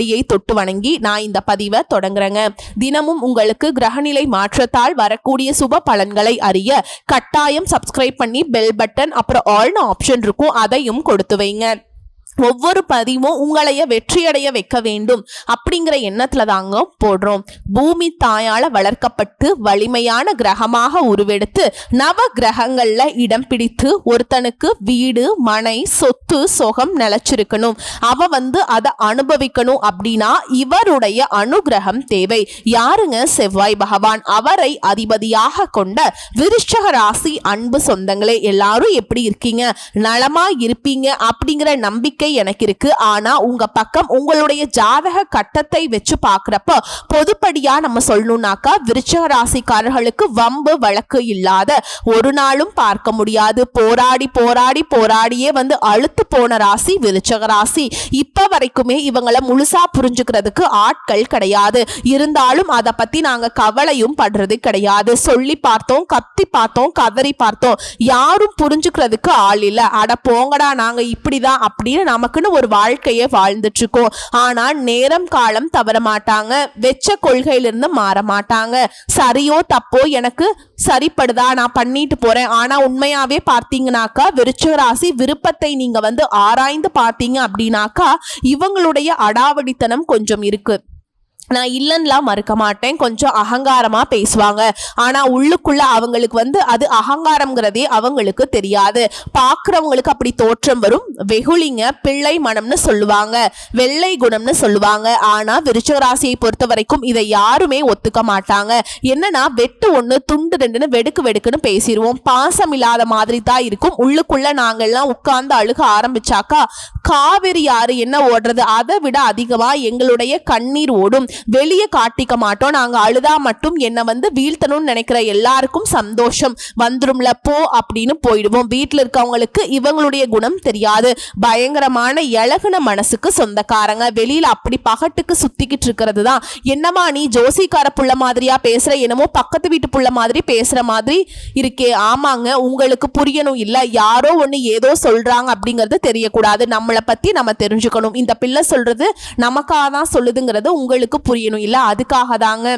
காலடியை தொட்டு வணங்கி நான் இந்த பதிவை தொடங்குறேங்க. தினமும் உங்களுக்கு கிரகநிலை மாற்றத்தால் வரக்கூடிய சுப பலன்களை அறிய கட்டாயம் சப்ஸ்கிரைப் பண்ணி பெல் பட்டன் அப்புறம் ஆல்னு ஆப்ஷன் இருக்கும் அதையும் கொடுத்து வைங்க. ஒவ்வொரு பதிவும் உங்களைய வெற்றியடைய வைக்க வேண்டும் அப்படிங்கிற எண்ணத்துல தாங்க போடுறோம். பூமி தாயால வளர்க்கப்பட்டு வலிமையான கிரகமாக உருவெடுத்து நவ கிரகங்கள்ல இடம் பிடித்து ஒருத்தனுக்கு வீடு மனை சொத்து சொகம் நிலைச்சிருக்கணும். அவ வந்து அதை அனுபவிக்கணும் அப்படின்னா இவருடைய அனுகிரகம் தேவை. யாருங்க? செவ்வாய் பகவான். அவரை அதிபதியாக கொண்ட விருஷக ராசி அன்பு சொந்தங்களே எல்லாரும் எப்படி இருக்கீங்க? நலமா இருப்பீங்க அப்படிங்கிற நம்பிக்கை எனக்கு இருக்கு. ஆனா உங்க பக்கம் உங்களுடைய ஜாதக கட்டத்தை வச்சு பாக்குறப்ப பொதுப்படியா நம்ம சொல்லணும்னாக்கா விருச்சக ராசிக்காரர்களுக்கு வம்பு வழக்கு இல்லாத ஒரு நாளும் பார்க்க முடியாது. போராடி போராடி போராடியே வந்து அழுத்து போன ராசி விருச்சக ராசி. இப்ப வரைக்குமே இவங்களை முழுசா புரிஞ்சுக்கிறதுக்கு ஆட்கள் கிடையாது. இருந்தாலும் அதை பத்தி நாங்க கவலையும் படுறது கிடையாது. சொல்லி பார்த்தோம் கத்தி பார்த்தோம் கதறி பார்த்தோம். யாரும் புரிஞ்சுக்கிறதுக்கு ஆள் இல்ல. அட போங்கடா நாங்க இப்படிதான் அப்படின்னு நமக்குன்னு ஒரு வாழ்க்கையை வாழ்ந்துட்டு இருக்கோம் ஆனா நேரம் காலம் தவற மாட்டாங்க. வெச்ச கொள்கையிலிருந்து மாற மாட்டாங்க. சரியோ தப்போ எனக்கு சரிப்படுதா? நான் பண்ணிட்டு போறேன். ஆனா உண்மையாவே பார்த்தீங்கன்னாக்கா விருச்சிக ராசி விருப்பத்தை நீங்க வந்து ஆராய்ந்து பார்த்தீங்க அப்படின்னாக்கா இவங்களுடைய அடாவடித்தனம் கொஞ்சம் இருக்கு. நான் இல்லைன்னுலாம் மறுக்க மாட்டேன். கொஞ்சம் அகங்காரமாக பேசுவாங்க. ஆனால் உள்ளுக்குள்ள அவங்களுக்கு வந்து அது அகங்காரம்ங்கிறதே அவங்களுக்கு தெரியாது. பார்க்குறவங்களுக்கு அப்படி தோற்றம் வரும். வெகுளிங்க பிள்ளை மனம்னு சொல்லுவாங்க. வெள்ளை குணம்னு சொல்லுவாங்க. ஆனால் விருச்சகராசியை பொறுத்த வரைக்கும் இதை யாருமே ஒத்துக்க மாட்டாங்க. என்னன்னா வெட்டு ஒன்று துண்டு ரெண்டுன்னு வெடுக்கு வெடுக்குன்னு பேசிடுவோம் பாசம் இல்லாத மாதிரி தான் இருக்கும். உள்ளுக்குள்ள நாங்கள்லாம் உட்கார்ந்து அழுக ஆரம்பிச்சாக்கா காவிரி யாரு என்ன ஓடுறது? அதை விட அதிகமாக எங்களுடைய கண்ணீர் ஓடும். வெளியே காட்டிக்க மாட்டோம். நாங்க அழுதா மட்டும் என்னை வந்து வீழ்த்தணும்னு நினைக்கிற எல்லாருக்கும் சந்தோஷம். வந்துரும்ல போ அப்படின்னு போயிடுவோம். வீட்டில் இருக்கவங்களுக்கு இவங்களுடைய குணம் தெரியாது. பயங்கரமான இழகுன மனசுக்கு சொந்தக்காரங்க. வெளியில் அப்படி பகட்டுக்கு சுத்திக்கிட்டு இருக்கிறது தான் என்னமா நீ ஜோசிக்கார புள்ள மாதிரியா பேசுற? என்னமோ பக்கத்து வீட்டு புள்ள மாதிரி பேசுற மாதிரி இருக்கே. ஆமாங்க உங்களுக்கு புரியணும் இல்ல. யாரோ ஒண்ணு ஏதோ சொல்றாங்க அப்படிங்கிறது தெரியக்கூடாது. நம்மளை பத்தி நம்ம தெரிஞ்சுக்கணும். இந்த பிள்ளை சொல்றது நமக்காக தான் சொல்லுதுங்கிறது உங்களுக்கு புரியணும். இல்லை அதுக்காக தாங்க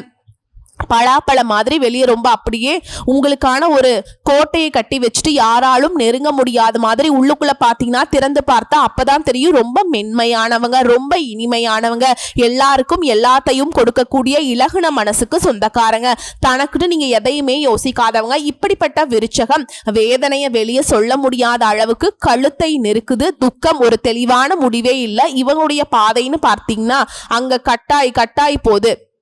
பலாப்பழ மாதிரி வெளியே ரொம்ப அப்படியே உங்களுக்கான ஒரு கோட்டையை கட்டி வச்சுட்டு யாராலும் நெருங்க முடியாத மாதிரி உள்ளுக்குள்ள பார்த்தீங்கன்னா திறந்து பார்த்தா அப்பதான் தெரியும் ரொம்ப மென்மையானவங்க ரொம்ப இனிமையானவங்க. எல்லாருக்கும் எல்லாத்தையும் கொடுக்கக்கூடிய இலகுன மனசுக்கு சொந்தக்காரங்க. தனக்குன்னு நீங்க எதையுமே யோசிக்காதவங்க. இப்படிப்பட்ட விருச்சகம் வேதனையை வெளியே சொல்ல முடியாத அளவுக்கு கழுத்தை நெருக்குது. துக்கம் ஒரு தெளிவான முடிவே இல்லை. இவங்களுடைய பாதைன்னு பார்த்தீங்கன்னா அங்க கட்டாய் கட்டாய் போகுது.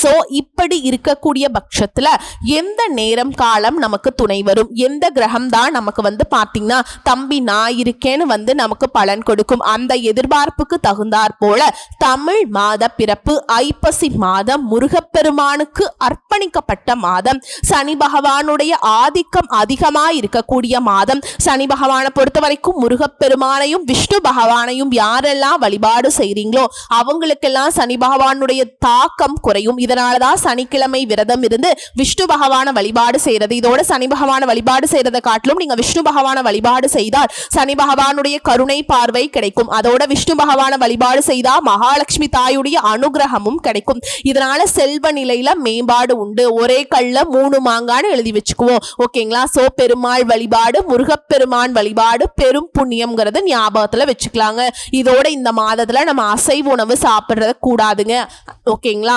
ஸோ இப்படி இருக்கக்கூடிய பட்சத்தில் எந்த நேரம் காலம் நமக்கு துணை வரும்? எந்த கிரகம் தான் நமக்கு வந்து பார்த்திங்கன்னா தம்பி நான் இருக்கேன்னு வந்து நமக்கு பலன் கொடுக்கும். அந்த எதிர்பார்ப்புக்கு தகுந்தாற் போல தமிழ் மாத பிறப்பு ஐப்பசி மாதம் முருகப்பெருமானுக்கு அர்ப்பணிக்கப்பட்ட மாதம் சனி பகவானுடைய ஆதிக்கம் அதிகமாக இருக்கக்கூடிய மாதம். சனி பகவானை பொறுத்த வரைக்கும் முருகப்பெருமானையும் விஷ்ணு பகவானையும் யாரெல்லாம் வழிபாடு செய்கிறீங்களோ அவங்களுக்கெல்லாம் சனி பகவானுடைய தாக்கம் குறையும். இருக்கும் இதனாலதான் சனிக்கிழமை விரதம் இருந்து விஷ்ணு பகவான வழிபாடு செய்யறது. இதோட சனி பகவான வழிபாடு செய்யறதை காட்டிலும் நீங்க விஷ்ணு பகவான வழிபாடு செய்தால் சனி பகவானுடைய கருணை பார்வை கிடைக்கும். அதோட விஷ்ணு பகவான வழிபாடு செய்தா மகாலட்சுமி தாயுடைய அனுகிரகமும் கிடைக்கும். இதனால செல்வ நிலையில மேம்பாடு உண்டு. ஒரே கல்ல மூணு மாங்கான்னு எழுதி வச்சுக்குவோம். ஓகேங்களா? சோ பெருமாள் வழிபாடு முருகப்பெருமான் வழிபாடு பெரும் புண்ணியம்ங்கிறது ஞாபகத்துல வச்சுக்கலாங்க. இதோட இந்த மாதத்துல நம்ம அசைவ உணவு சாப்பிட்றது கூடாதுங்க. ஓகேங்களா?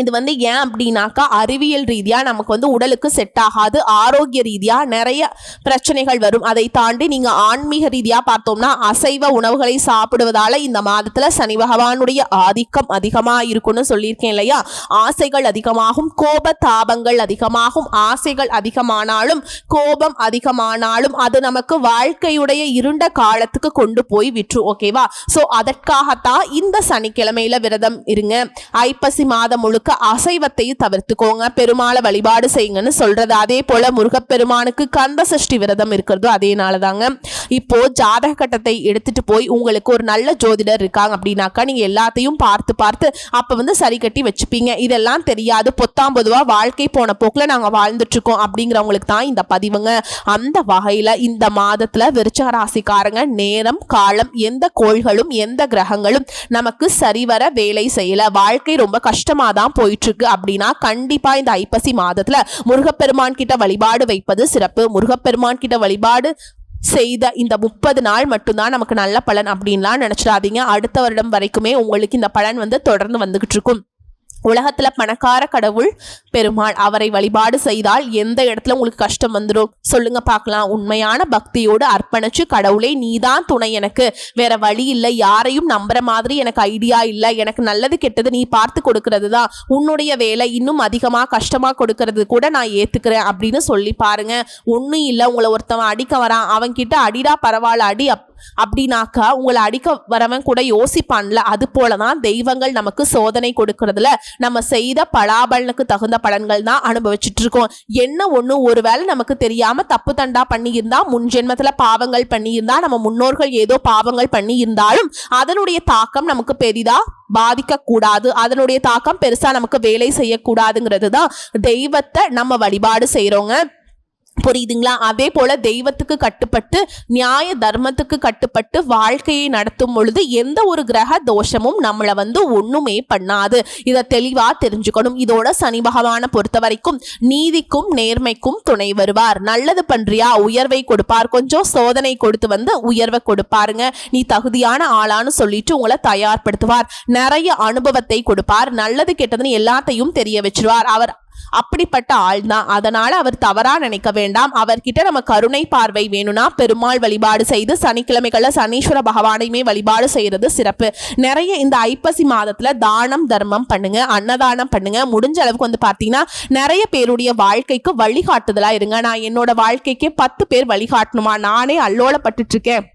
இது வந்து ஏன் அப்படின்னாக்கா அறிவியல் ரீதியாக நமக்கு வந்து உடலுக்கு செட் ஆகாது ஆரோக்கிய ரீதியாக நிறைய பிரச்சனைகள் வரும். அதை தாண்டி நீங்கள் ஆன்மீக ரீதியாக பார்த்தோம்னா அசைவ உணவுகளை சாப்பிடுவதால் இந்த மாதத்தில் சனி பகவானுடைய ஆதிக்கம் அதிகமாக இருக்கும்னு சொல்லியிருக்கேன் இல்லையா? ஆசைகள் அதிகமாகும் கோப தாபங்கள் அதிகமாகும் ஆசைகள் அதிகமானாலும் கோபம் அதிகமானாலும் அது நமக்கு வாழ்க்கையுடைய இருண்ட காலத்துக்கு கொண்டு போய் விற்று ஓகேவா ஸோ அதற்காகத்தான் இந்த சனிக்கிழமையில விரதம் இருங்க. ஐப்பசி மாதம் முழுக்க அசைவத்தையும் தவிர்த்துக்கோங்க. பெருமாளை வழிபாடு செய்யுங்கன்னு சொல்றது. அதே போல முருகப்பெருமானுக்கு கந்த சஷ்டி விரதம் இருக்கிறதோ அதேனால தாங்க இப்போ ஜாதக கட்டத்தை எடுத்துட்டு போய் உங்களுக்கு ஒரு நல்ல ஜோதிடர் இருக்காங்க அப்படின்னாக்கா நீங்க எல்லாத்தையும் பார்த்து பார்த்து அப்ப வந்து சரி கட்டி வச்சுப்பீங்க. இதெல்லாம் தெரியாது. பொத்தாம் பொதுவா வாழ்க்கை போன போக்குல நாங்க வாழ்ந்துட்டு இருக்கோம் அப்படிங்கிறவங்களுக்கு தான் இந்த பதிவுங்க. அந்த வகையில இந்த மாதத்துல விருச்சக ராசிக்காரங்க நேரம் காலம் எந்த கோள்களும் எந்த கிரகங்களும் நமக்கு சரிவர வேலை செய்யல. வாழ்க்கை ரொம்ப கஷ்டமா தான் போயிட்டு இருக்கு அப்படின்னா கண்டிப்பாக இந்த ஐப்பசி மாதத்துல முருகப்பெருமான் கிட்ட வழிபாடு வைப்பது சிறப்பு. முருகப்பெருமான் கிட்ட வழிபாடு செய்த இந்த முப்பது நாள் மட்டும்தான் நமக்கு நல்ல பலன் அப்படின்லாம் நினச்சிடாதீங்க. அடுத்த வருடம் வரைக்குமே உங்களுக்கு இந்த பலன் வந்து தொடர்ந்து வந்துகிட்டு இருக்கும். உலகத்துல பணக்கார கடவுள் பெருமாள் அவரை வழிபாடு செய்தால் எந்த இடத்துல உங்களுக்கு கஷ்டம் வந்துடும் சொல்லுங்க பார்க்கலாம். உண்மையான பக்தியோடு அர்ப்பணிச்சு கடவுளே நீதான் துணை எனக்கு. வேற வழி இல்லை யாரையும் நம்புற மாதிரி எனக்கு ஐடியா இல்லை. எனக்கு நல்லது கெட்டது நீ பார்த்து கொடுக்கறது தான் உன்னுடைய வேலை இன்னும் அதிகமா கஷ்டமா கொடுக்கறது கூட நான் ஏத்துக்கிறேன் அப்படின்னு சொல்லி பாருங்க. ஒன்றும் இல்லை உங்களை ஒருத்தவன் அடிக்க வரான். அவன்கிட்ட அடிடா பரவாயில்ல அடி அப் அப்படின்னாக்கா உங்களை அடிக்க வரவன் கூட யோசிப்பான்ல. அது போலதான் தெய்வங்கள் நமக்கு சோதனை கொடுக்கறதுல. நம்ம செய்த பலாபலனுக்கு தகுந்த பலன்கள் தான் அனுபவிச்சுட்டு இருக்கோம். என்ன ஒண்ணு ஒருவேளை நமக்கு தெரியாம தப்பு தண்டா பண்ணியிருந்தா முன்ஜென்மத்துல பாவங்கள் பண்ணியிருந்தா நம்ம முன்னோர்கள் ஏதோ பாவங்கள் பண்ணி இருந்தாலும் அதனுடைய தாக்கம் நமக்கு பெரிதா பாதிக்க கூடாது அதனுடைய தாக்கம் பெருசா நமக்கு வேலை செய்யக்கூடாதுங்கிறது தான் தெய்வத்தை நம்ம வழிபாடு செய்றோங்க. புரியுதுங்களா? அதே போல தெய்வத்துக்கு கட்டுப்பட்டு நியாய தர்மத்துக்கு கட்டுப்பட்டு வாழ்க்கையை நடத்தும் பொழுது எந்த ஒரு கிரக தோஷமும் நம்மளை வந்து ஒண்ணுமே பண்ணாது. இதை தெளிவா தெரிஞ்சுக்கணும். இதோட சனி பகவானை பொறுத்த வரைக்கும் நீதிக்கும் நேர்மைக்கும் துணை வருவார். நல்லது பண்றியா? உயர்வை கொடுப்பார். கொஞ்சம் சோதனை கொடுத்து வந்து உயர்வை கொடுப்பாருங்க. நீ தகுதியான ஆளான்னு சொல்லிட்டு உங்களை தயார்படுத்துவார். நிறைய அனுபவத்தை கொடுப்பார். நல்லது கெட்டதுன்னு எல்லாத்தையும் தெரிய வச்சிருவார். அவர் அப்படிப்பட்ட ஆள் தான் அதனால அவர் தவறா நினைக்க வேண்டாம். அவர்கிட்ட நம்ம கருணை பார்வை வேணும்னா பெருமாள் வழிபாடு செய்து சனிக்கிழமைகளில் சனீஸ்வர பகவானையுமே வழிபாடு செய்யறது சிறப்பு. நிறைய இந்த ஐப்பசி மாதத்துல தானம் தர்மம் பண்ணுங்க அன்னதானம் பண்ணுங்க. முடிஞ்ச அளவுக்கு வந்து பார்த்தீங்கன்னா நிறைய பேருடைய வாழ்க்கைக்கு வழிகாட்டுதலா இருங்க. நான் என்னோட வாழ்க்கைக்கே பத்து பேர் வழிகாட்டணுமா? நானே அல்லோலப்பட்டு இருக்கேன்.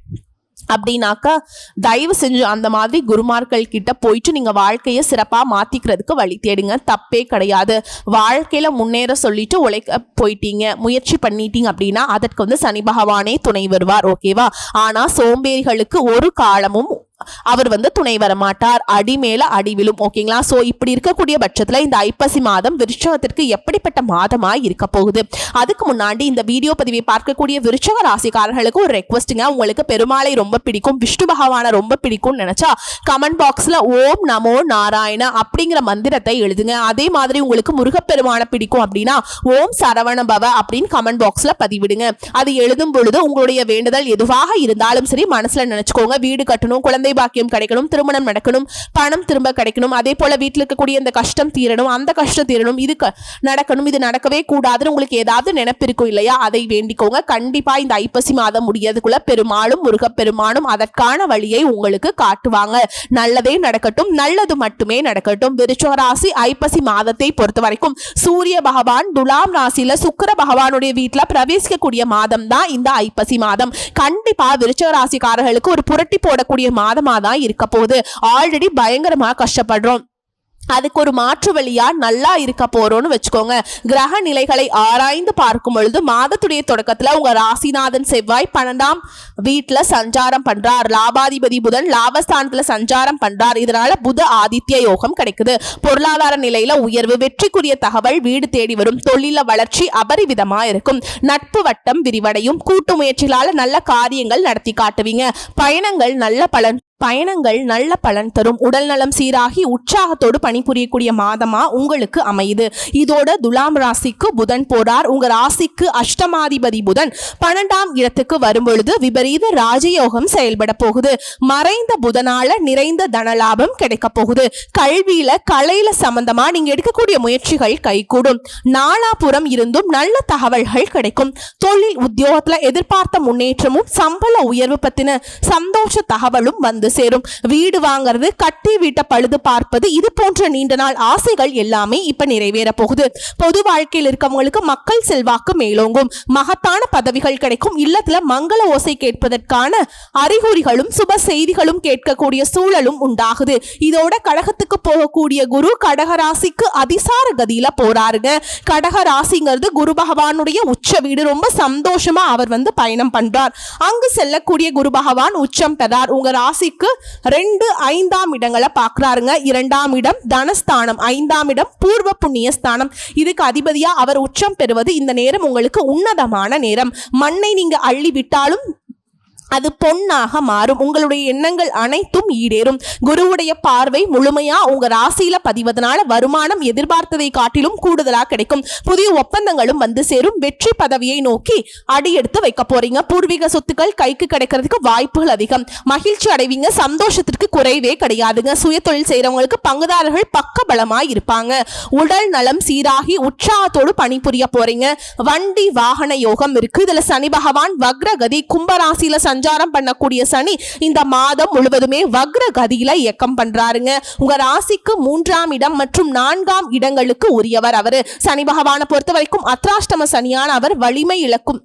அப்படின்னாக்கா தயவு செஞ்சு அந்த மாதிரி குருமார்கள் கிட்ட போயிட்டு நீங்க வாழ்க்கையை சிறப்பா மாத்திக்கிறதுக்கு வழி தேடுங்க. தப்பே கிடையாது. வாழ்க்கையில முன்னேற சொல்லிட்டு உழைக்க போயிட்டீங்க முயற்சி பண்ணிட்டீங்க அப்படின்னா அதற்கு வந்து சனி பகவானே துணை வருவார். ஓகேவா? ஆனா சோம்பேறிகளுக்கு ஒரு காலமும் அவர் வந்து துணை வர மாட்டார் அடி மேல அடி விழும். ஓகேங்களா? சோ இப்படி இருக்கக்கூடிய பட்சத்துல இந்த ஐப்பசி மாதம் விருச்சகத்திற்கு எப்படிப்பட்ட மாதமாக இருக்க போகுது? அதுக்கு முன்னாடி இந்த வீடியோ பதிவை பார்க்கக்கூடிய விருச்சக ராசிக்காரர்களுக்கு ஒரு ரெக்வஸ்ட்டுங்க உங்களுக்கு பெருமாளை ரொம்ப பிடிக்கும். விஷ்ணு பகவானை ரொம்ப பிடிக்கும்னு நினைச்சா கமெண்ட் பாக்ஸ்ல ஓம் நமோ நாராயண அப்படிங்கிற மந்திரத்தை எழுதுங்க. அதே மாதிரி உங்களுக்கு முருகப்பெருமானை பிடிக்கும் அப்படின்னா ஓம் சரவண பவ அப்படின்னு கமெண்ட் பாக்ஸ்ல பதிவிடுங்க. அது எழுதும் பொழுது உங்களுடைய வேண்டுதல் எதுவாக இருந்தாலும் சரி மனசுல நினைச்சுக்கோங்க. வீடு கட்டணும் குழந்தை பாக்கியம் கிடைக்கணும் திருமணம் நடக்கணும் பணம் திரும்ப கிடைக்கணும் அதே போல வீட்டில் இருக்கக்கூடிய இந்த கஷ்டம் தீரணும் அந்த கஷ்டம் தீரணும் இது நடக்கணும் இது நடக்கவே கூடாதுன்னு உங்களுக்கு ஏதாவது நினைப்பு இருக்கும் இல்லையா? அதை வேண்டிக்கோங்க. கண்டிப்பா இந்த ஐப்பசி மாதம் முடியறதுக்குள்ள பெருமாளும் முருகப்பெருமானும் அதற்கான வழியை உங்களுக்கு காட்டுவாங்க. நல்லதே நடக்கட்டும் நல்லது மட்டுமே நடக்கட்டும். விருச்சகராசி ஐப்பசி மாதத்தை பொறுத்த வரைக்கும் சூரிய பகவான் துலாம் ராசியில சுக்கிர பகவானுடைய வீட்டுல பிரவேசிக்கக்கூடிய மாதம் தான் இந்த ஐப்பசி மாதம். கண்டிப்பா விருச்சக ராசிக்காரர்களுக்கு ஒரு புரட்டி போடக்கூடிய மாதம் தான் இருக்க போகுது ஆல்ரெடி பயங்கரமா கஷ்டப்படுறோம். அதுக்கு ஒரு மாற்று வழியா நல்லா இருக்க போறோம்னு வச்சுக்கோங்க. கிரக நிலைகளை ஆராய்ந்து பார்க்கும் பொழுது மாதத்துடைய தொடக்கத்துல உங்க ராசிநாதன் செவ்வாய் பன்னெண்டாம் வீட்டுல சஞ்சாரம் பண்றார். லாபாதிபதி புதன் லாபஸ்தானத்துல சஞ்சாரம் பண்றார். இதனால புத ஆதித்ய யோகம் கிடைக்குது. பொருளாதார நிலையில உயர்வு வெற்றிக்குரிய தகவல் வீடு தேடி வரும். தொழில வளர்ச்சி அபரிவிதமா இருக்கும். நட்பு வட்டம் விரிவடையும். கூட்டு முயற்சிகளால நல்ல காரியங்கள் நடத்தி காட்டுவீங்க. பயணங்கள் நல்ல பலன் பயணங்கள் நல்ல பலன் தரும். உடல் நலம் சீராகி உற்சாகத்தோடு பணிபுரியக்கூடிய மாதமா உங்களுக்கு அமையுது. இதோட துலாம் ராசிக்கு புதன் போறார். உங்க ராசிக்கு அஷ்டமாதிபதி புதன் பன்னெண்டாம் இடத்துக்கு வரும்பொழுது விபரீத ராஜயோகம் செயல்பட போகுது. மறைந்த புதனால நிறைந்த தனலாபம் கிடைக்க போகுது. கல்வியில கலையில சம்பந்தமா நீங்க எடுக்கக்கூடிய முயற்சிகள் கைகூடும். நாலாபுரம் இருந்தும் நல்ல தகவல்கள் கிடைக்கும். தொழில் உத்தியோகத்துல எதிர்பார்த்த முன்னேற்றமும் சம்பள உயர்வு பத்தின சந்தோஷ தகவலும் வந்து வந்து சேரும். வீடு வாங்குறது கட்டி வீட்டை பழுது பார்ப்பது இது போன்ற நீண்ட நாள் ஆசைகள் எல்லாமே இப்ப நிறைவேற போகுது. பொது வாழ்க்கையில் இருக்கவங்களுக்கு மக்கள் செல்வாக்கு மேலோங்கும். மகத்தான பதவிகள் கிடைக்கும். இல்லத்துல மங்கள ஓசை கேட்பதற்கான அறிகுறிகளும் சுப செய்திகளும் கேட்கக்கூடிய சூழலும் உண்டாகுது. இதோட கடகத்துக்கு போகக்கூடிய குரு கடகராசிக்கு அதிசார கதியில போறாருங்க. கடகராசிங்கிறது குரு பகவானுடைய உச்ச வீடு. ரொம்ப சந்தோஷமா அவர் வந்து பயணம் பண்றார். அங்கு செல்லக்கூடிய குரு பகவான் உச்சம் பெறார். உங்க ராசி ராசிக்கு ரெண்டு ஐந்தாம் இடங்களை பார்க்கறாருங்க. இரண்டாம் இடம் தனஸ்தானம் ஐந்தாம் இடம் பூர்வ புண்ணிய ஸ்தானம். இதுக்கு அதிபதியா அவர் உச்சம் பெறுவது இந்த நேரம் உங்களுக்கு உன்னதமான நேரம். மண்ணை நீங்க அள்ளி விட்டாலும் அது பொன்னாக மாறும். உங்களுடைய எண்ணங்கள் அனைத்தும் ஈடேறும். குருவுடைய பார்வை முழுமையா உங்க ராசியில பதிவதனால வருமானம் எதிர்பார்த்ததை காட்டிலும் கூடுதலா கிடைக்கும். புதிய ஒப்பந்தங்களும் வந்து சேரும். வெற்றி பதவியை நோக்கி அடியெடுத்து வைக்க போறீங்க. பூர்வீக சொத்துக்கள் கைக்கு கிடைக்கிறதுக்கு வாய்ப்புகள் அதிகம். மகிழ்ச்சி அடைவீங்க. சந்தோஷத்திற்கு குறைவே கிடையாதுங்க. சுய தொழில் செய்யறவங்களுக்கு பங்குதாரர்கள் பக்க பலமாய் இருப்பாங்க. உடல் நலம் சீராகி உற்சாகத்தோடு பணிபுரிய போறீங்க. வண்டி வாகன யோகம் இருக்கு. இதுல சனி பகவான் வக்ரகதி கும்பராசியில சஞ்சாரம் பண்ணக்கூடிய சனி இந்த மாதம் முழுவதுமே வக்ர கதியில இயக்கம் பண்றாருங்க. உங்க ராசிக்கு மூன்றாம் இடம் மற்றும் நான்காம் இடங்களுக்கு உரியவர் அவரு. சனி பகவானை பொறுத்த வரைக்கும் அத்ராஷ்டம சனியான அவர் வலிமை இழக்கும்.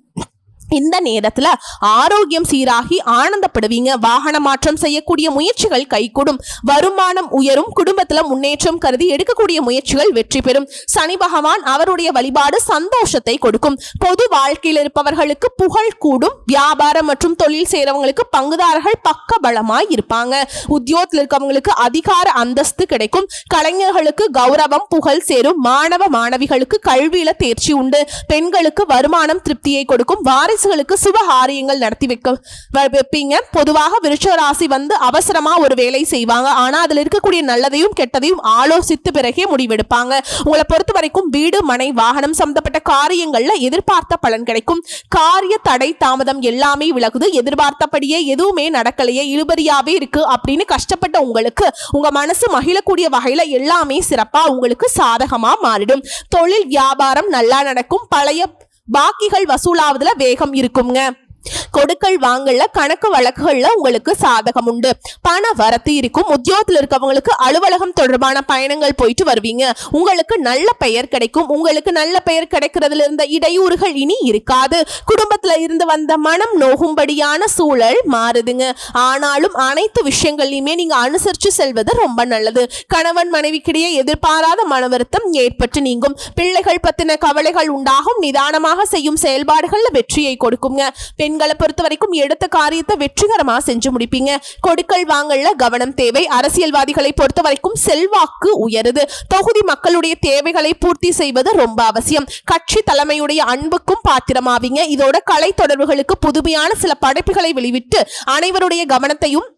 இந்த நேரத்துல ஆரோக்கியம் சீராகி ஆனந்தப்படுவீங்க. வாகன மாற்றம் செய்யக்கூடிய முயற்சிகள் கைகூடும். வருமானம் உயரும். குடும்பத்துல முன்னேற்றம் கருதி எடுக்கக்கூடிய முயற்சிகள் வெற்றி பெறும். சனி பகவான் அவருடைய வழிபாடு சந்தோஷத்தை கொடுக்கும். பொது வாழ்க்கையில் இருப்பவர்களுக்கு புகழ் கூடும். வியாபாரம் மற்றும் தொழில் செய்யறவங்களுக்கு பங்குதாரர்கள் பக்க பலமாய் இருப்பாங்க. உத்தியோகத்தில் இருக்கவங்களுக்கு அதிகார அந்தஸ்து கிடைக்கும். கலைஞர்களுக்கு கௌரவம் புகழ் சேரும். மாணவ மாணவிகளுக்கு கல்வியில தேர்ச்சி உண்டு. பெண்களுக்கு வருமானம் திருப்தியை கொடுக்கும். வாரிசு சுப காரியங்கள் நடத்தி வைக்க வைப்பீங்க. பொதுவாக விருட்ச ராசி வந்து அவசரமா ஒரு வேலை செய்வாங்க. ஆனா அதுல இருக்கக்கூடிய நல்லதையும் கெட்டதையும் ஆலோசித்து பிறகே முடிவெடுப்பாங்க. உங்களை பொறுத்த வரைக்கும் வீடு மனை வாகனம் சம்பந்தப்பட்ட காரியங்கள்ல எதிர்பார்த்த பலன் கிடைக்கும். காரிய தடை தாமதம் எல்லாமே விலகுது. எதிர்பார்த்தபடியே எதுவுமே நடக்கலையே. இழுபறியாவே இருக்கு அப்படின்னு கஷ்டப்பட்ட உங்களுக்கு உங்க மனசு மகிழக்கூடிய வகையில எல்லாமே சிறப்பா உங்களுக்கு சாதகமா மாறிடும். தொழில் வியாபாரம் நல்லா நடக்கும். பழைய பாக்கிகள் வசூலாவதுல வேகம் இருக்குங்க கொடுக்கல் வாங்கல கணக்கு வழக்குகள்ல உங்களுக்கு சாதகம் உண்டு பண வரத்து இருக்கும். உத்தியோகத்தில் இருக்கவங்களுக்கு அலுவலகம் தொடர்பான பயணங்கள் போயிட்டு வருவீங்க. உங்களுக்கு நல்ல பெயர் கிடைக்கும். உங்களுக்கு நல்ல பெயர் கிடைக்கிறதுல இருந்த இடையூறுகள் இனி இருக்காது. குடும்பத்துல இருந்து வந்த மனம் நோகும்படியான சூழல் மாறுதுங்க. ஆனாலும் அனைத்து விஷயங்களையுமே நீங்க அனுசரிச்சு செல்வது ரொம்ப நல்லது. கணவன் மனைவிக்கிடையே எதிர்பாராத மன வருத்தம் ஏற்பட்டு நீங்கும். பிள்ளைகள் பத்தின கவலைகள் உண்டாகும். நிதானமாக செய்யும் செயல்பாடுகள்ல வெற்றியை கொடுக்குங்க. பெண்களை பொறுத்த வரைக்கும் எடுத்த காரியத்தை வெற்றிகரமா செஞ்சு முடிப்பீங்க. கொடுக்கல் வாங்கல கவனம் தேவை. அரசியல்வாதிகளை பொறுத்த வரைக்கும் செல்வாக்கு உயருது. தொகுதி மக்களுடைய தேவைகளை பூர்த்தி செய்வது ரொம்ப அவசியம். கட்சி தலைமையுடைய அன்புக்கும் பாத்திரமாவீங்க. இதோட கலை தொடர்புகளுக்கு புதுமையான சில படைப்புகளை வெளிவிட்டு அனைவருடைய கவனத்தையும்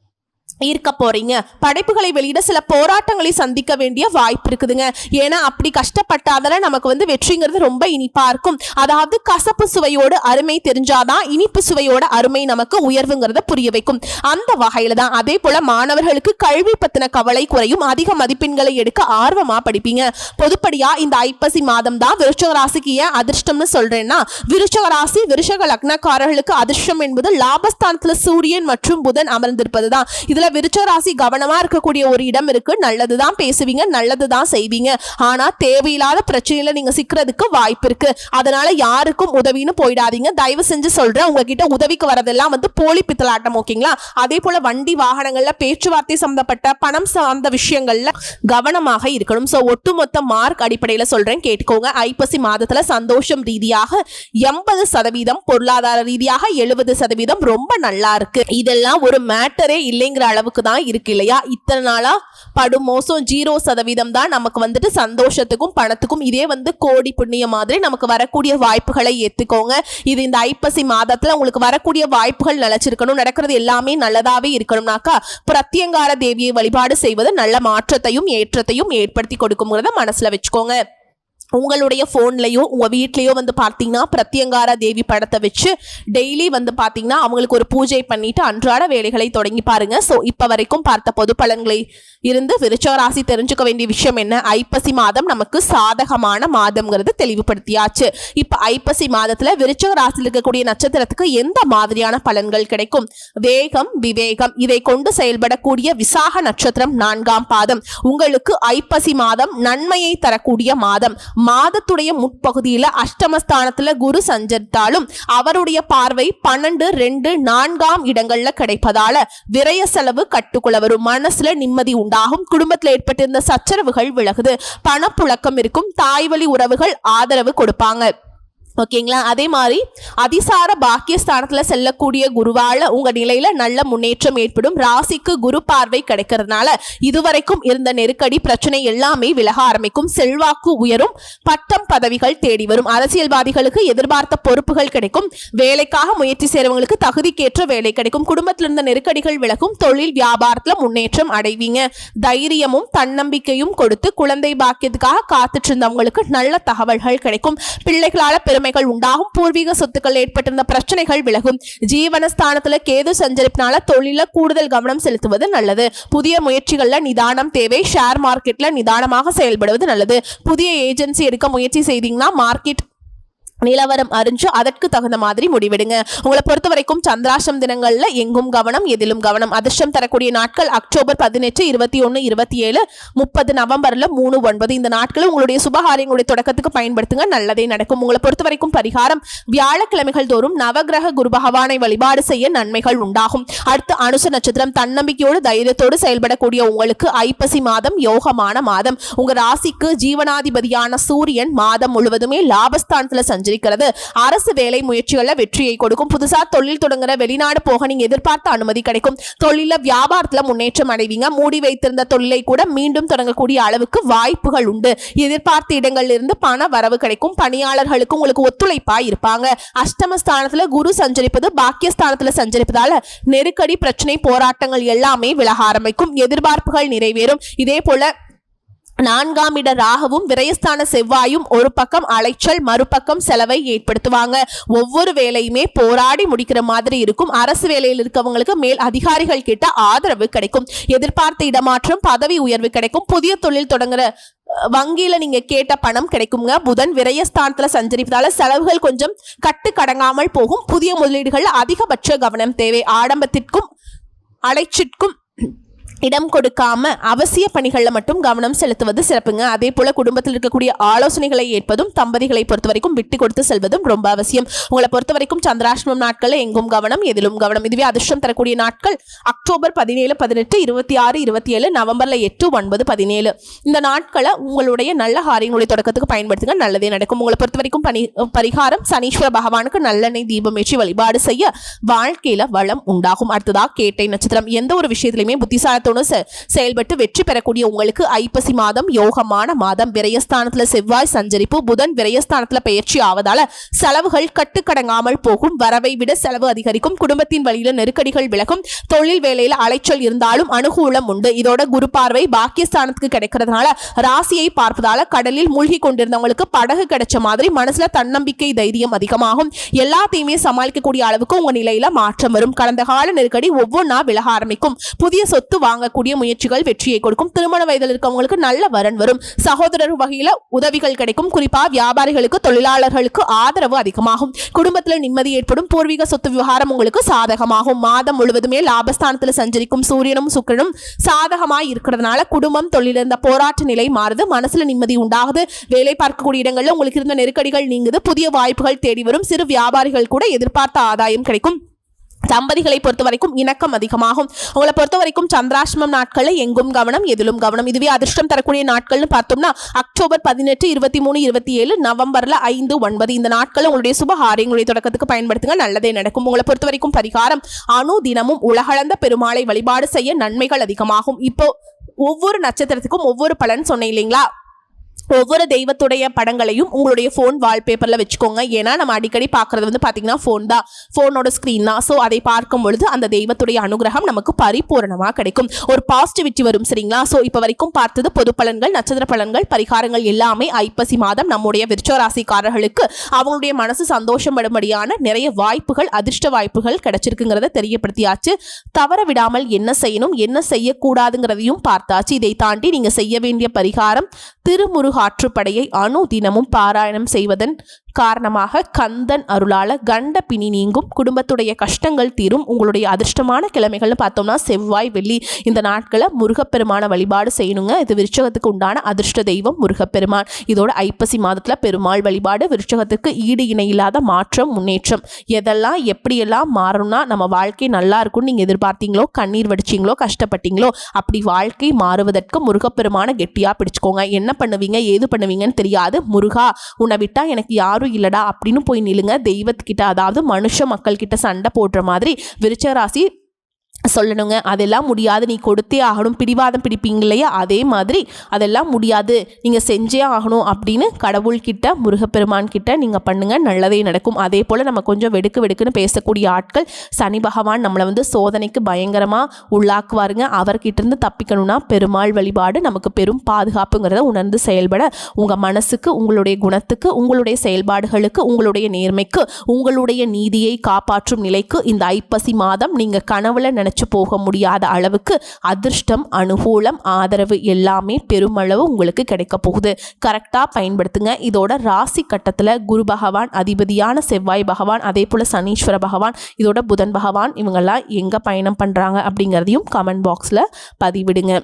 இருக்க போறீங்க. படைப்புகளை வெளியிட சில போராட்டங்களை சந்திக்க வேண்டிய வாய்ப்பு இருக்குதுங்க. ஏன்னா அப்படி கஷ்டப்பட்டாதல நமக்கு வந்து வெற்றிங்கிறது ரொம்ப இனிப்பா இருக்கும். அதாவது கசப்பு சுவையோடு அருமை தெரிஞ்சாதான் இனிப்பு சுவையோட அருமை நமக்கு உயர்வுங்கிறத புரிய வைக்கும். அந்த வகையில தான் அதே போல மாணவர்களுக்கு கல்வி பத்தின கவலை குறையும். அதிக மதிப்பெண்களை எடுக்க ஆர்வமா படிப்பீங்க. பொதுப்படியா இந்த ஐப்பசி மாதம் தான் விருச்சக ராசிக்கு ஏன் அதிர்ஷ்டம்னு சொல்றேன்னா விருச்சக ராசி விருஷக லக்னக்காரர்களுக்கு அதிர்ஷ்டம் என்பது லாபஸ்தானத்துல சூரியன் மற்றும் புதன் அமர்ந்திருப்பது தான் இதுல விருச்சராசி கவனமா இருக்கக்கூடிய ஒரு இடம் இருக்கு. நல்லதுதான் பேசுவீங்க நல்லதுதான் செய்வீங்க. ஆனா தேவையில்லாத பிரச்சனையில நீங்க சிக்கிறதுக்கு வாய்ப்பு இருக்கு. அதனால யாருக்கும் உதவின்னு போயிடாதீங்க. தயவு செஞ்சு சொல்றேன் உங்ககிட்ட உதவிக்கு வரதெல்லாம் வந்து போலி பித்தலாட்டம் ஓகேங்களா? அதே போல வண்டி வாகனங்கள்ல பேச்சுவார்த்தை சம்பந்தப்பட்ட பணம் சார்ந்த விஷயங்கள்ல கவனமாக இருக்கணும். ஸோ ஒட்டுமொத்த மார்க் அடிப்படையில சொல்றேன் கேட்டுக்கோங்க. ஐப்பசி மாதத்துல சந்தோஷம் ரீதியாக எண்பது சதவீதம் பொருளாதார ரீதியாக எழுபது சதவீதம் ரொம்ப நல்லா இருக்கு. இதெல்லாம் ஒரு மேட்டரே இல்லைங்கிற அளவு அளவுக்கு தான் இருக்கு இல்லையா? இத்தனை நாளா படும் மோசம் ஜீரோ சதவீதம் தான் நமக்கு வந்துட்டு சந்தோஷத்துக்கும் பணத்துக்கும் இதே வந்து கோடி புண்ணிய மாதிரி நமக்கு வரக்கூடிய வாய்ப்புகளை ஏத்துக்கோங்க. இது இந்த ஐப்பசி மாதத்துல உங்களுக்கு வரக்கூடிய வாய்ப்புகள் நிலைச்சிருக்கணும். நடக்கிறது எல்லாமே நல்லதாவே இருக்கணும்னாக்கா பிரத்யங்கார தேவியை வழிபாடு செய்வது நல்ல மாற்றத்தையும் ஏற்றத்தையும் ஏற்படுத்தி கொடுக்குங்கிறத மனசுல வச்சுக்கோங்க. உங்களுடைய ஃபோன்லேயோ உங்கள் வீட்லேயோ வந்து பார்த்தீங்கன்னா பிரத்யங்காரா தேவி படத்தை வச்சு டெய்லி வந்து பார்த்தீங்கன்னா அவங்களுக்கு ஒரு பூஜை பண்ணிட்டு அன்றாட வேலைகளை தொடங்கி பாருங்க. ஸோ இப்போ வரைக்கும் பார்த்த பொது பலன்களை இருந்து விருச்சவராசி தெரிஞ்சுக்க வேண்டிய விஷயம் என்ன? ஐப்பசி மாதம் நமக்கு சாதகமான மாதம்ங்கிறது தெளிவுபடுத்தியாச்சு. இப்போ ஐப்பசி மாதத்தில் விருச்சக ராசியில் இருக்கக்கூடிய நட்சத்திரத்துக்கு எந்த மாதிரியான பலன்கள் கிடைக்கும்? வேகம் விவேகம் இதை கொண்டு செயல்படக்கூடிய விசாக நட்சத்திரம் நான்காம் பாதம். உங்களுக்கு ஐப்பசி மாதம் நன்மையை தரக்கூடிய மாதம். மாதத்துடைய முற்பகுதியில அஷ்டமஸ்தானத்துல குரு சஞ்சரித்தாலும் அவருடைய பார்வை பன்னெண்டு ரெண்டு நான்காம் இடங்கள்ல கிடைப்பதால விரய செலவு கட்டுக்குள்ள வரும். மனசுல நிம்மதி உண்டாகும். குடும்பத்துல ஏற்பட்டிருந்த சச்சரவுகள் விலகுது. பணப்புழக்கம் இருக்கும். தாய்வழி உறவுகள் ஆதரவு கொடுப்பாங்க. ஓகேங்களா? அதே மாதிரி அதிசார பாக்கியஸ்தானத்தில் செல்லக்கூடிய குருவால் உங்கள் நிலையில் நல்ல முன்னேற்றம் ஏற்படும். ராசிக்கு குரு பார்வை கிடைக்கிறதுனால இதுவரைக்கும் இருந்த நெருக்கடி பிரச்சனை எல்லாமே விலக ஆரம்பிக்கும். செல்வாக்கு உயரும். பட்டம் பதவிகள் தேடி வரும். அரசியல்வாதிகளுக்கு எதிர்பார்த்த பொறுப்புகள் கிடைக்கும். வேலைக்காக முயற்சி செய்றவங்களுக்கு தகுதிக்கேற்ற வேலை கிடைக்கும். குடும்பத்தில் இருந்த நெருக்கடிகள் விலகும். தொழில் வியாபாரத்தில் முன்னேற்றம் அடைவீங்க. தைரியமும் தன்னம்பிக்கையும் கொடுத்து குழந்தை பாக்கியத்துக்காக காத்துட்டு இருந்தவங்களுக்கு நல்ல தகவல்கள் கிடைக்கும். பிள்ளைகளால பெருமைகள் உண்டாகும். பூர்வீக சொத்துக்கள் ஏற்பட்டிருந்த பிரச்சனைகள் விலகும். ஜீவனஸ்தானத்துல கேது சஞ்சரிப்பினால தொழில கூடுதல் கவனம் செலுத்துவது நல்லது. புதிய முயற்சிகள்ல நிதானம் தேவை. ஷேர் மார்க்கெட்ல நிதானமாக செயல்படுவது நல்லது. புதிய ஏஜென்சி எடுக்க முயற்சி செய்தீங்கன்னா மார்க்கெட் நிலவரம் அறிஞ்சு அதற்கு தகுந்த மாதிரி முடிவெடுங்க. உங்களை பொறுத்த வரைக்கும் சந்திராசம் தினங்கள்ல எங்கும் கவனம் எதிலும் கவனம். அதிர்ஷ்டம் தரக்கூடிய நாட்கள் அக்டோபர் பதினெட்டு இருபத்தி ஒன்று இருபத்தி ஏழு முப்பது நவம்பர்ல மூணு ஒன்பது. இந்த நாட்களை உங்களுடைய சுபகாரியங்களுடைய தொடக்கத்துக்கு பயன்படுத்துங்க. நல்லதே நடக்கும். உங்களை பொறுத்த வரைக்கும் பரிகாரம் வியாழக்கிழமைகள் தோறும் நவகிரக குரு பகவானை வழிபாடு செய்ய நன்மைகள் உண்டாகும். அடுத்து அனுச நட்சத்திரம் தன்னம்பிக்கையோடு தைரியத்தோடு செயல்படக்கூடிய உங்களுக்கு ஐப்பசி மாதம் யோகமான மாதம். உங்க ராசிக்கு ஜீவனாதிபதியான சூரியன் மாதம் முழுவதுமே லாபஸ்தானத்துல சஞ்சரிக்கிறது அரசு வேலை முயற்சிகளில் வெற்றியை கொடுக்கும். புதுசா தொழில் தொடங்குற வெளிநாடு போக நீங்க எதிர்பார்த்த அனுமதி கிடைக்கும். தொழில வியாபாரத்துல முன்னேற்றம் அடைவீங்க. மூடி வைத்திருந்த தொழிலை கூட மீண்டும் தொடங்கக்கூடிய அளவுக்கு வாய்ப்புகள் உண்டு. எதிர்பார்த்த இடங்கள்ல இருந்து பண வரவு கிடைக்கும். பணியாளர்களுக்கு உங்களுக்கு ஒத்துழைப்பா இருப்பாங்க. அஷ்டமஸ்தானத்துல குரு சஞ்சரிப்பது பாக்கியஸ்தானத்துல சஞ்சரிப்பதால நெருக்கடி பிரச்சனை போராட்டங்கள் எல்லாமே விலக ஆரம்பிக்கும். எதிர்பார்ப்புகள் நிறைவேறும். இதே போல நான்காம் இட ராகவும் விரயஸ்தான செவ்வாயும் ஒரு பக்கம் அலைச்சல் மறுபக்கம் செலவை ஏற்படுத்துவாங்க. ஒவ்வொரு வேலையுமே போராடி முடிக்கிற மாதிரி இருக்கும். அரசு வேலையில் இருக்கவங்களுக்கு மேல் அதிகாரிகள் கிட்ட ஆதரவு கிடைக்கும். எதிர்பார்த்த இடமாற்றம் பதவி உயர்வு கிடைக்கும். புதிய தொழில் தொடங்குற வங்கியில நீங்க கேட்ட பணம் கிடைக்குங்க. புதன் விரயஸ்தானத்துல சஞ்சரிப்பதால செலவுகள் கொஞ்சம் கட்டு கடங்காமல் போகும். புதிய முதலீடுகள் அதிகபட்ச கவனம் தேவை. ஆடம்பத்திற்கும் அலைச்சிற்கும் இடம் கொடுக்காம அவசிய பணிகளில் மட்டும் கவனம் செலுத்துவது சிறப்புங்க. அதே போல குடும்பத்தில் இருக்கக்கூடிய ஆலோசனைகளை ஏற்பதும் தம்பதிகளை பொறுத்த வரைக்கும் விட்டு கொடுத்து செல்வதும் ரொம்ப அவசியம். உங்களை பொறுத்த வரைக்கும் சந்திராஷ்டமம் நாட்கள் எங்கும் கவனம் எதிலும் கவனம். இதுவே அதிர்ஷ்டம் தரக்கூடிய நாட்கள். அக்டோபர் பதினேழு பதினெட்டு இருபத்தி ஆறு இருபத்தி ஏழு நவம்பர்ல எட்டு ஒன்பது பதினேழு. இந்த நாட்களை உங்களுடைய நல்ல காரியங்களுடைய தொடக்கத்துக்கு பயன்படுத்துங்க. நல்லதே நடக்கும். உங்களை பொறுத்த வரைக்கும் பணி பரிகாரம் சனீஸ்வர பகவானுக்கு நல்லெண்ணெய் தீபம் ஏற்றி வழிபாடு செய்ய வாழ்க்கையில வளம் உண்டாகும். அடுத்ததாக கேட்டை நட்சத்திரம். எந்த ஒரு விஷயத்திலுமே புத்திசாலத்தோட செ- செயல்பட்டு வெற்றி பெறக்கூடிய உங்களுக்கு ஐப்பசி மாதம் யோகமான மாதம். விரயஸ்தானத்துல செவ்வாய் சஞ்சரிப்பு. புதன் விரயஸ்தானத்துல பயிற்சி ஆவதால செலவுகள் கட்டுக்கடங்காமல் போகும். வரவை விட செலவு அதிகரிக்கும். குடும்பத்தின் வழியில நெருக்கடிகள் விலகும். தொழில் வேலையில அலைச்சல் இருந்தாலும் அனுகூலம் உண்டு. இதோட குரு பார்வை பாக்கியஸ்தானத்துக்கு கிடைக்கிறதுனால ராசியை பார்ப்பதால கடலில் மூழ்கி கொண்டிருந்தவங்களுக்கு படகு கிடைச்ச மாதிரி மனசுல தன்னம்பிக்கை தைரியம் அதிகமாகும். எல்லாத்தையுமே சமாளிக்கக்கூடிய அளவுக்கு உங்க நிலையில மாற்றம் வரும். கடந்த கால நெருக்கடி ஒவ்வொன்றா விலக ஆரம்பிக்கும். புதிய சொத்து வாங்க வாங்கக்கூடிய முயற்சிகள் வெற்றியை கொடுக்கும். திருமண வயதில் இருக்கவங்களுக்கு நல்ல வரன் வரும். சகோதரர் வகையில உதவிகள் கிடைக்கும். குறிப்பா வியாபாரிகளுக்கு தொழிலாளர்களுக்கு ஆதரவு அதிகமாகும். குடும்பத்துல நிம்மதி ஏற்படும். பூர்வீக சொத்து விவகாரம் உங்களுக்கு சாதகமாகும். மாதம் முழுவதுமே லாபஸ்தானத்துல சஞ்சரிக்கும் சூரியனும் சுக்கிரனும் சாதகமாய் இருக்கிறதுனால குடும்பம் தொழில் இருந்த போராட்ட நிலை மாறுது. மனசுல நிம்மதி உண்டாகுது. வேலை பார்க்கக்கூடிய இடங்கள்ல உங்களுக்கு இருந்த நெருக்கடிகள் நீங்குது. புதிய வாய்ப்புகள் தேடி வரும். சிறு வியாபாரிகள் கூட எதிர்பார்த்த ஆதாயம் கிடைக்கும். தம்பதிகளை பொறுத்த வரைக்கும் இணக்கம் அதிகமாகும். உங்களை பொறுத்த வரைக்கும் சந்திராஷ்மம் நாட்களில் எங்கும் கவனம் எதிலும் கவனம். இதுவே அதிர்ஷ்டம் தரக்கூடிய நாட்கள்னு பார்த்தோம்னா அக்டோபர் பதினெட்டு இருபத்தி மூணு இருபத்தி ஏழு நவம்பர்ல ஐந்து ஒன்பது. இந்த நாட்கள் உங்களுடைய சுப ஆரியங்களுடைய தொடக்கத்துக்கு பயன்படுத்துங்க. நல்லதே நடக்கும். உங்களை பொறுத்த வரைக்கும் பரிகாரம் அணு தினமும் உலகளந்த பெருமாளை வழிபாடு செய்ய நன்மைகள் அதிகமாகும். இப்போ ஒவ்வொரு நட்சத்திரத்துக்கும் ஒவ்வொரு பலன் சொன்னேன் இல்லைங்களா? ஒவ்வொரு தெய்வத்துடைய படங்களையும் உங்களுடைய ஃபோன் வால்பேப்பரில் வச்சுக்கோங்க. ஏன்னா நம்ம அடிக்கடி பார்க்குறது வந்து பார்த்தீங்கன்னா ஃபோன் தான். ஃபோனோட ஸ்க்ரீன் தான். ஸோ அதை பார்க்கும் பொழுது அந்த தெய்வத்துடைய அனுகிரகம் நமக்கு பரிபூரணமாக கிடைக்கும். ஒரு பாசிட்டிவிட்டி வரும் சரிங்களா? ஸோ இப்போ வரைக்கும் பார்த்தது பொது பலன்கள் நட்சத்திர பலன்கள் பரிகாரங்கள் எல்லாமே ஐப்பசி மாதம் நம்முடைய விருச்ச ராசிக்காரர்களுக்கு அவங்களுடைய மனசு சந்தோஷப்படும்படியான நிறைய வாய்ப்புகள் அதிர்ஷ்ட வாய்ப்புகள் கிடைச்சிருக்குங்கிறத தெரியப்படுத்தியாச்சு. தவற விடாமல் என்ன செய்யணும் என்ன செய்யக்கூடாதுங்கிறதையும் பார்த்தாச்சு. இதை தாண்டி நீங்கள் செய்ய வேண்டிய பரிகாரம் ஆற்றுப்படையை அணு தினமும் பாராயணம் செய்வதன் காரணமாக கந்தன் அருளால கண்ட பிணி நீங்கும். குடும்பத்துடைய கஷ்டங்கள் தீரும். உங்களுடைய அதிர்ஷ்டமான கிழமைகள்னு பார்த்தோம்னா செவ்வாய் வெள்ளி இந்த நாட்களை முருகப்பெருமான வழிபாடு செய்யணுங்க. இது விருச்சகத்துக்கு உண்டான அதிர்ஷ்ட தெய்வம் முருகப்பெருமான். இதோட ஐப்பசி மாதத்தில் பெருமாள் வழிபாடு விருச்சகத்துக்கு ஈடு இணை இல்லாத மாற்றம் முன்னேற்றம். எதெல்லாம் எப்படியெல்லாம் மாறணும்னா நம்ம வாழ்க்கை நல்லா இருக்கும்னு நீங்கள் எதிர்பார்த்தீங்களோ கண்ணீர் வடிச்சிங்களோ கஷ்டப்பட்டீங்களோ அப்படி வாழ்க்கை மாறுவதற்கு முருகப்பெருமான கெட்டியாக பிடிச்சுக்கோங்க. என்ன பண்ணுவீங்க? ஏது பண்ணுவீங்கன்னு தெரியாது. முருகா உன்னை விட்டா எனக்கு யாரும் இல்லடா அப்படின்னு போய் நில்லுங்க. தெய்வத்துக்கிட்ட அதாவது மனுஷ மக்கள்கிட்ட சண்டை போடுற மாதிரி விருச்சராசி சொல்லணுங்க. அதெல்லாம் முடியாது. நீ கொடுத்தே ஆகணும். பிடிவாதம் பிடிப்பீங்க இல்லையா அதே மாதிரி அதெல்லாம் முடியாது. நீங்கள் செஞ்சே ஆகணும் அப்படின்னு கடவுள்கிட்ட முருகப்பெருமான் கிட்ட நீங்கள் பண்ணுங்கள் நல்லதே நடக்கும். அதே போல் நம்ம கொஞ்சம் வெடுக்கு வெடுக்குன்னு பேசக்கூடிய ஆட்கள் சனி பகவான் நம்மளை வந்து சோதனைக்கு பயங்கரமாக உள்ளாக்குவாருங்க. அவர்கிட்ட இருந்து தப்பிக்கணும்னா பெருமாள் வழிபாடு நமக்கு பெரும் பாதுகாப்புங்கிறத உணர்ந்து செயல்பட உங்கள் மனசுக்கு உங்களுடைய குணத்துக்கு உங்களுடைய செயல்பாடுகளுக்கு உங்களுடைய நேர்மைக்கு உங்களுடைய நீதியை காப்பாற்றும் நிலைக்கு இந்த ஐப்பசி மாதம் நீங்கள் கனவுல நினைச்சு போக முடியாத அளவுக்கு அதிர்ஷ்டம் அனுகூலம் ஆதரவு எல்லாமே பெருமளவு உங்களுக்கு கிடைக்க போகுது. கரெக்டாக பயன்படுத்துங்க. இதோட ராசி கட்டத்தில் குரு பகவான் அதிபதியான செவ்வாய் பகவான் அதே போல் சனீஸ்வர பகவான் இதோட புதன் பகவான் இவங்கெல்லாம் எங்கே பயணம் பண்ணுறாங்க அப்படிங்கிறதையும் கமெண்ட் பாக்ஸில் பதிவிடுங்க.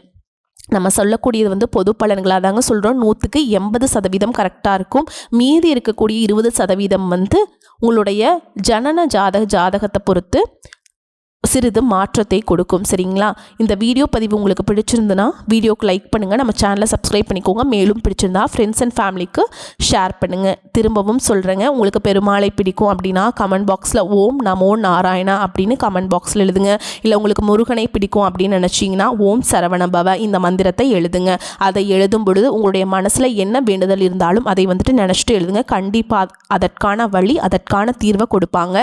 நம்ம சொல்லக்கூடியது வந்து பொது பலன்களாக தாங்க சொல்கிறோம் நூற்றுக்கு எண்பது சதவீதம் கரெக்டாக இருக்கும். மீதி இருக்கக்கூடிய இருபது சதவீதம் வந்து உங்களுடைய ஜனன ஜாதக ஜாதகத்தை பொறுத்து சிறிது மாற்றத்தை கொடுக்கும் சரிங்களா? இந்த வீடியோ பதிவு உங்களுக்கு பிடிச்சிருந்துன்னா வீடியோக்கு லைக் பண்ணுங்கள் நம்ம சேனலை சப்ஸ்கிரைப் பண்ணிக்கோங்க. மேலும் பிடிச்சிருந்தா ஃப்ரெண்ட்ஸ் அண்ட் ஃபேமிலிக்கு ஷேர் பண்ணுங்கள் திரும்பவும் சொல்கிறேங்க உங்களுக்கு பெருமாளை பிடிக்கும் அப்படின்னா கமெண்ட் பாக்ஸில் ஓம் நமோ நாராயணா அப்படின்னு கமெண்ட் பாக்ஸில் எழுதுங்க. இல்லை உங்களுக்கு முருகனை பிடிக்கும் அப்படின்னு நினச்சிங்கன்னா ஓம் சரவணபவ இந்த மந்திரத்தை எழுதுங்க. அதை எழுதும் பொழுது உங்களுடைய மனசில் என்ன வேண்டுதல் இருந்தாலும் அதை வந்துட்டு நினச்சிட்டு எழுதுங்க. கண்டிப்பாக அதற்கான வழி அதற்கான தீர்வை கொடுப்பாங்க.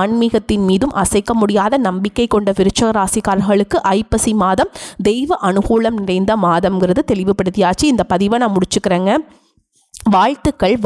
ஆன்மீகத்தின் மீதும் அசைக்க முடியாத நம்பிக்கை கொண்ட விருச்சக ராசிக்காரர்களுக்கு ஐப்பசி மாதம் தெய்வ அனுகூலம் நிறைந்த மாதம்ங்கிறது தெளிவுபடுத்தியாச்சு. இந்த பதிவை நான் முடிச்சுக்கிறேங்க. வாழ்த்துக்கள்.